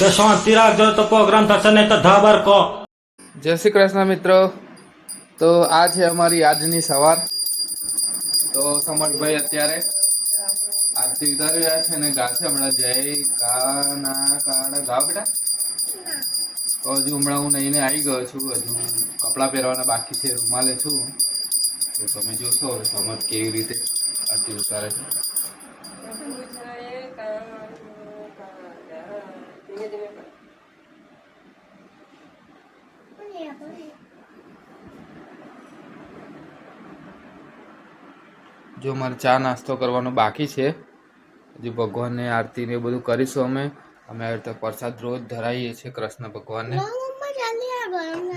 કે શાંતિ રાખજો તો પ્રોગ્રામ થશે નહીં તો ધાબર જય શ્રી કૃષ્ણ મિત્રો. તો આ છે અમારી આજની સવાર. તો સમર્થભાઈ અત્યારે આરતી ઉતારી રહ્યા છે અને ગાશે હમણાં જય કાના કાના ગાવ બેટા. તો હજુ હમણાં હું નહીને આવી ગયો છું. હજુ કપડાં પહેરવાના બાકી છે, રૂમાલે છું. તો તમે જોશો સમજ કેવી રીતે આરતી ઉતારે છે. જો મારે ચા નાસ્તો કરવાનો બાકી છે હજુ ભગવાનને આરતી ને બધું કરીશું અમે. અમે આવી રીતે પ્રસાદ રોજ ધરાવીએ છીએ કૃષ્ણ ભગવાનને.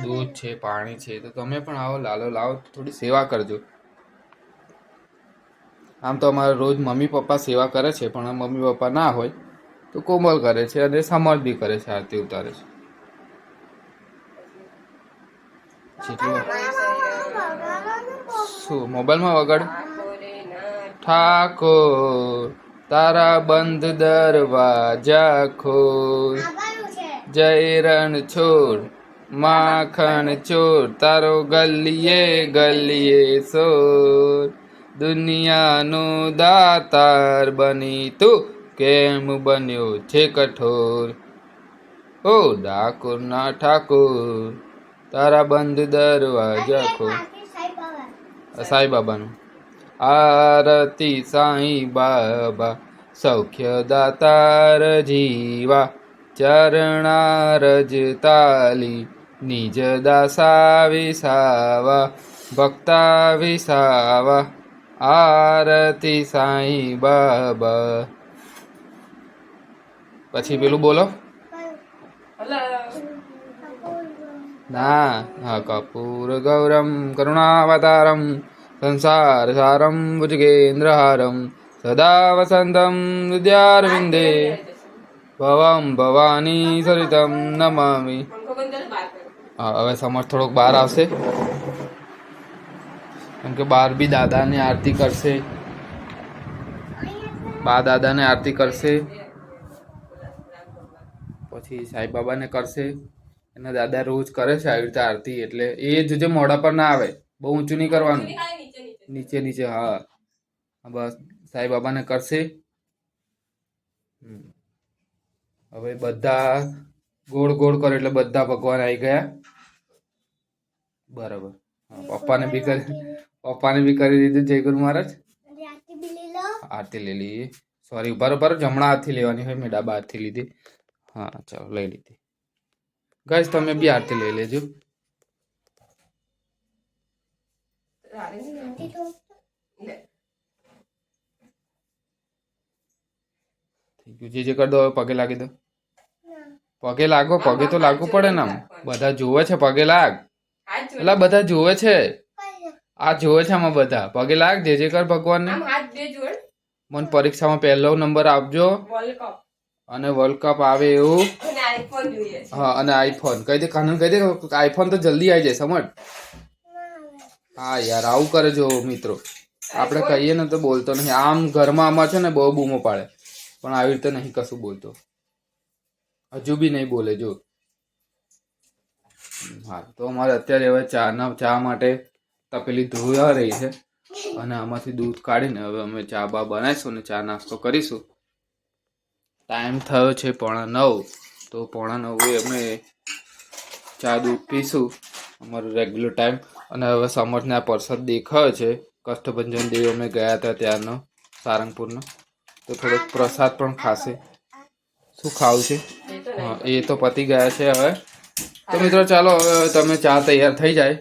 દૂધ છે પાણી છે તો તમે પણ આવો લાલો લાવો થોડી સેવા કરજો. આમ તો અમારે રોજ મમ્મી પપ્પા સેવા કરે છે પણ મમ્મી પપ્પા ના હોય તો કોમલ કરે છે અને સમર બી કરે છે આરતી ઉતારે છે. શું મોબાઈલમાં વગાડ? ઠાકોર, તારા બંધ દરવાજા ખોલ. જય રણ છોડ, માખણ ચોર, તારો ગલીએ ગલીએ સોર. દુનિયાનું દાતાર બની તું, કેમ બન્યો છે કઠોર? ઓ ડાકોર ના ઠાકોર, તારા બંધ દરવાજા ખોલ. સાંઈ બાબાનું. આરતી સાંઈ બાબા સૌખ્ય દાતાર જીવા ચરણારજ તાલી નિજ દાસા વિસાવા ભક્તા વિસાવા આરતી સાંઈ બાબા. પછી પેલું બોલો. ના હા કપૂર ગૌરમ કરુણાવતારમ સંસાર भुजगेन्द्रहारं सदा વસંતમ હૃદયારવિંદે ભવમ ભવાની સરિતમ નમામિ હા હવે સમજ થોડોક બહાર આવશે. કેમ કે બહાર બી દાદાની આરતી કરશે. બા દાદાને આરતી કરશે. પછી સાંઈ બાબાને કરશે. એના દાદા રોજ કરે છે આવી રીતે આરતી એટલે એ જોજે મોઢા પર ના આવે બહુ ઊંચું નહીં કરવાનું. નીચે નીચે હા હા, બસ સાંઈ બાબાને કરશે હમ. હવે બધા ગોળ ગોળ કરે એટલે બધા ભગવાન આવી ગયા બરાબર હા, પપ્પાને બી કરી પપ્પાને બી કરી દીધું જય ગુરુ મહારાજ આરતી લઈ લઈએ સોરી ઊભા રહો, ઊભા રહો. જમણા હાથથી લેવાની હોય મેં ડાબા હાથથી લીધી હા ચાલો લઈ લીધી ગાઈસ તમે બી આરતી લઈ લેજો થઈ ગયું જે જે કરી દો હવે પગે લાગી દો પગે લાગો પગે તો લાગવું પડે ને આમ. બધા જોવે છે પગે લાગ. એટલે બધા જોવે છે. આ જોવે છે આમાં બધા. પગે લાગ જે જે કર ભગવાનને. મને પરીક્ષામાં પહેલો નંબર આપજો. અને વર્લ્ડ કપ આવે એવું. હા અને આઈફોન કહી દે કાનૂન કહી દે આઈફોન તો જલ્દી આવી જાય સમજ? હા યાર, આવું કરે જો મિત્રો. આપણે કહીએ ને તો બોલતો નહીં. આમ ઘરમાં આમાં છે ને બહુ બૂમો પાડે. પણ આવી રીતે નહીં કશું બોલતો. હજુ બી નહીં બોલે, જો. હા, તો અમારે અત્યારે હવે ચાના, ચા માટે તપેલી ધોવા રહી છે. અને આમાંથી દૂધ કાઢીને હવે અમે ચા બા બનાવીશું ને ચા નાસ્તો કરીશું. ટાઈમ થયો છે પોણા નવ. તો પોણા નવે અમે ચા દૂધ પીશું. અમારો રેગ્યુલર ટાઈમ અને હવે સમર્થને આ પરસાદ દેખાયો છે. કષ્ટભંજન દેવ અમે ગયા હતા ત્યારનો, સારંગપુરનો. તો થોડોક પ્રસાદ પણ ખાશે. શું ખાવું છે? હા, એ તો પતી ગયા છે હવે. તો મિત્રો ચાલો હવે તમે ચા તૈયાર થઈ જાય.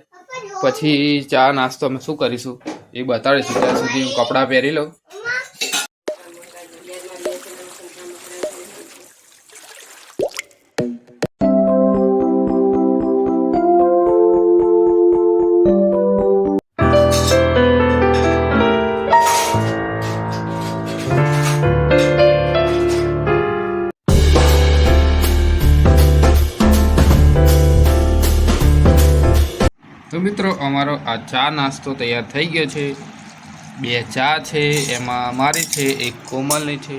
પછી ચા નાસ્તો અમે શું કરીશું? એ બતાડીશું. ત્યાં સુધી હું કપડાં પહેરી લઉં. અમારો આ ચા નાસ્તો તૈયાર થઈ ગયો છે. બે ચા છે, એમાં મારી છે, એક કોમલની છે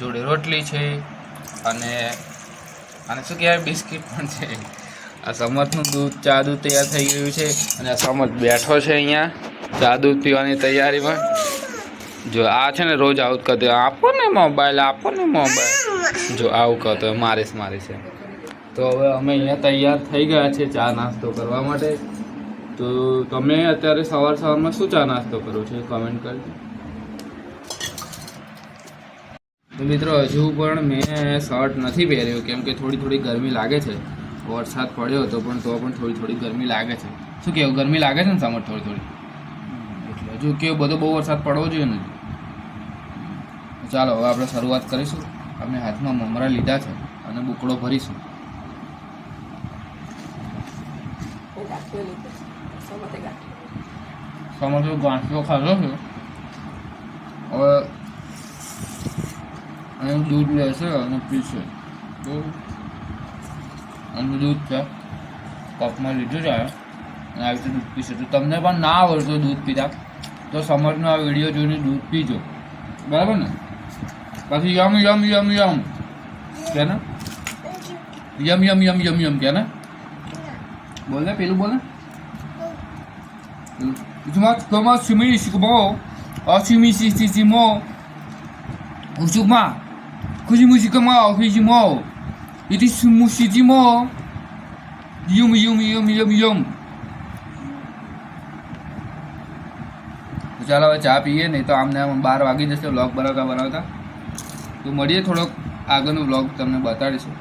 જોડે રોટલી છે, અને અને શું કહેવાય, બિસ્કિટ પણ છે. આ સમર્થનું દૂધ, ચા દૂધ તૈયાર થઈ ગયું છે, અને આ સમર્થ બેઠો છે અહીંયા. ચા દૂધ પીવાની તૈયારીમાં. જો આ છે ને રોજ આવું જ આપો ને મોબાઈલ, આપો ને મોબાઈલ. જો આવું કરતો મારીશ મારીશ તો હવે અમે અહીંયા તૈયાર થઈ ગયા છે ચા નાસ્તો કરવા માટે. તો તમે અત્યારે સવાર સવારમાં શું ચા નાસ્તો કરો છો? કમેન્ટ કરજો. મિત્રો, હજુ પણ મેં શર્ટ નથી પહેર્યો, કેમ કે થોડી થોડી ગરમી લાગે છે. વરસાદ પડ્યો હતો પણ તો પણ થોડી થોડી ગરમી લાગે છે. શું કેવું, ગરમી લાગે છે ને સમજ થોડી થોડી? એટલે હજુ કેવું, બધો બહુ વરસાદ પડવો જોઈએ ને. ચાલો, હવે આપણે શરૂઆત કરીશું. અમે હાથમાં મમરા લીધા છે અને બુકડો ભરીશું. સમજો ગાંઠિયો ખાધો છે. હવે અહીં દૂધ લેશે અને પીશે. બરાબર અને દૂધ છે. કપમાં લીધું છે. અને આવી રીતે દૂધ પીશે. તો તમને પણ ના આવડતું દૂધ પીતા. તો સમજનો આ વીડિયો જોઈને દૂધ પીજો. બરાબર ને? પછી યમ યમ યમ યમ. કે ને? યમ યમ યમ યમ યમ કે ને? બોલ ને પેલું બોલ ને. Cuma cuma sumi si kubo. Oh sumi si si si mo. Ujuma. Kuji musi kama kuji mo. Itu sumu si ji mo. Yum yum yum yum yum. ચાલો હવે ચા પીએ નહીં તો આમને આમ બાર વાગી જશે વ્લોગ બનાવતા બનાવતા તો મળીએ થોડોક આગળનું વ્લોગ તમને બતાડીશું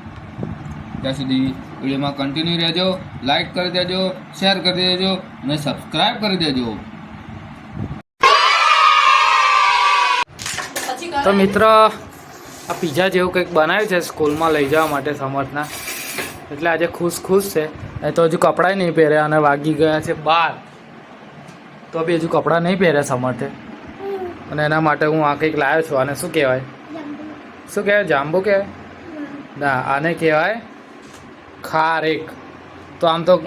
ત્યાં સુધી વિડીયોમાં કન્ટિન્યુ રહેજો લાઇક કરી દેજો શેર કરી દેજો અને સબસ્ક્રાઇબ કરી દેજો. તો મિત્ર આ પીઝા જેવું કંઈક બનાવ્યું છે સ્કૂલમાં લઈ જવા માટે સમર્થના. એટલે આજે ખુશ ખુશ છે. એ તો હજુ કપડાં નહીં પહેર્યા અને વાગી ગયા છે બાર. તો બી હજુ કપડાં નહીં પહેર્યા સમર્થે. અને એના માટે હું આ કંઈક લાવ્યો છું. આને શું કહેવાય? શું કહેવાય? જાંબુ કહેવાય? ના આને કહેવાય ખારેક. તો આમ તો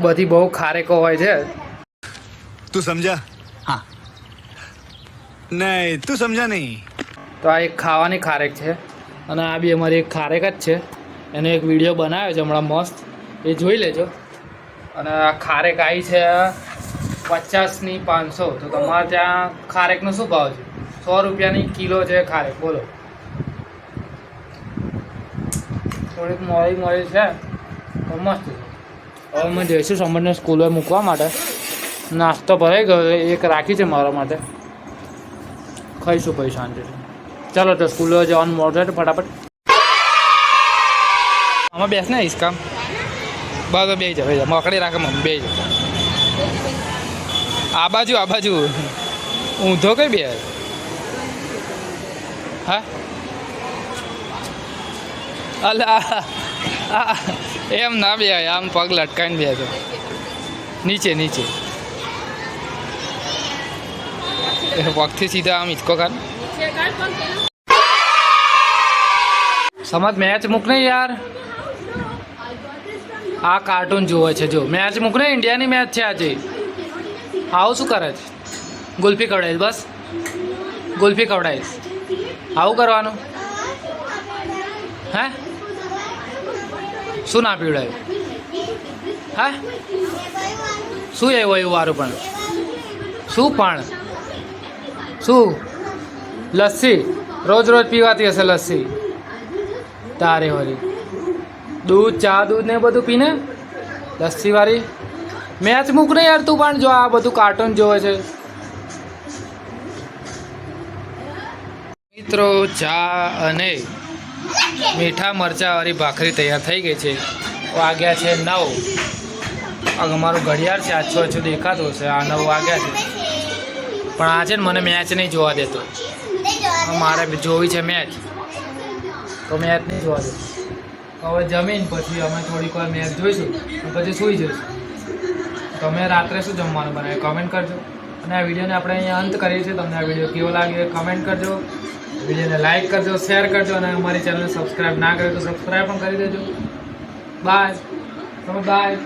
બધી બહુ ખારેકો હોય છે. તું સમજા? હા. નહીં તું સમજા નહીં. તો આ એક ખાવાની ખારેક છે. અને આ બી અમારી એક ખારેક જ છે. એનો એક વીડિયો બનાવ્યો છે હમણાં મસ્ત. એ જોઈ લેજો. અને આ ખારેક આવી છે પચાસની પાંચસો. તો તમારે ત્યાં ખારેકનો શું ભાવ છે? સો રૂપિયાની કિલો છે ખારેક. બોલો. થોડીક મોડી મોડી છે. મસ્ત હવે અમે જઈશું સમરને સ્કૂલે મૂકવા માટે. નાસ્તો ભરાઈ ગયો એક રાખી છે મારા માટે. ખાઈશું પછી શાંતિ ચાલો તો સ્કૂલે જવાનું મોડું છે ફટાફટ. આમાં બેસ ને ઈસકામ બસ બે જાવ મકડી રાખે મમ્મી, બે જ. આ બાજુ આ બાજુ. ઊંધો કઈ બે? હા? અલા એમ ના બે આમ પગ લટકાઈને બે તો નીચે. નીચે પગથી સીધા આમ ઇચકો કાઢ સમજ મેચ મૂક ને યાર. આ કાર્ટૂન જુએ છે, જો. મેચ મૂક ને ઇન્ડિયાની મેચ છે આજે. આવું શું કરે છે? ગુલ્ફી કવડાવીશ બસ. ગુલ્ફી ખવડાવીશ. આવું કરવાનું? હે? શું ના પીવડાયું? હા? શું એવું એવું વારું પણ? શું પણ? શું? લસ્સી. રોજ રોજ પીવાતી હશે લસ્સી. તારે વળી દૂધ, ચા, દૂધ ને બધું પીને? લસ્સી વાળી મેચ મૂક ને યાર તું પણ જો આ બધું કાર્ટૂન જોવે છે. મિત્રો, ચા અને મીઠા મરચાંવાળી ભાખરી તૈયાર થઈ ગઈ છે. વાગ્યા છે નવ. અમારું ઘડિયાળ છે આછું આછું દેખાતું હશે. આ નવ વાગ્યા છે. પણ આ છે ને મને મેચ નહીં જોવા દેતો. મારે જોવી છે મેચ તો મેચ નહીં જોવા દે હવે જમીન પછી અમે થોડીક વાર મેચ જોઈશું. પછી સૂઈ જઈશું. તમે રાત્રે શું જમવાનું બનાવ્યું? કમેન્ટ કરજો. અને આ વિડીયોને આપણે અહીંયા અંત કરીએ છીએ. તમને આ વીડિયો કેવો લાગ્યો કમેન્ટ કરજો. વિડીયોને લાઇક કરજો શેર કરજો અને અમારી ચેનલને સબસ્ક્રાઈબ ના કરે તો સબસ્ક્રાઈબ પણ કરી દેજો. બાય તમે બાય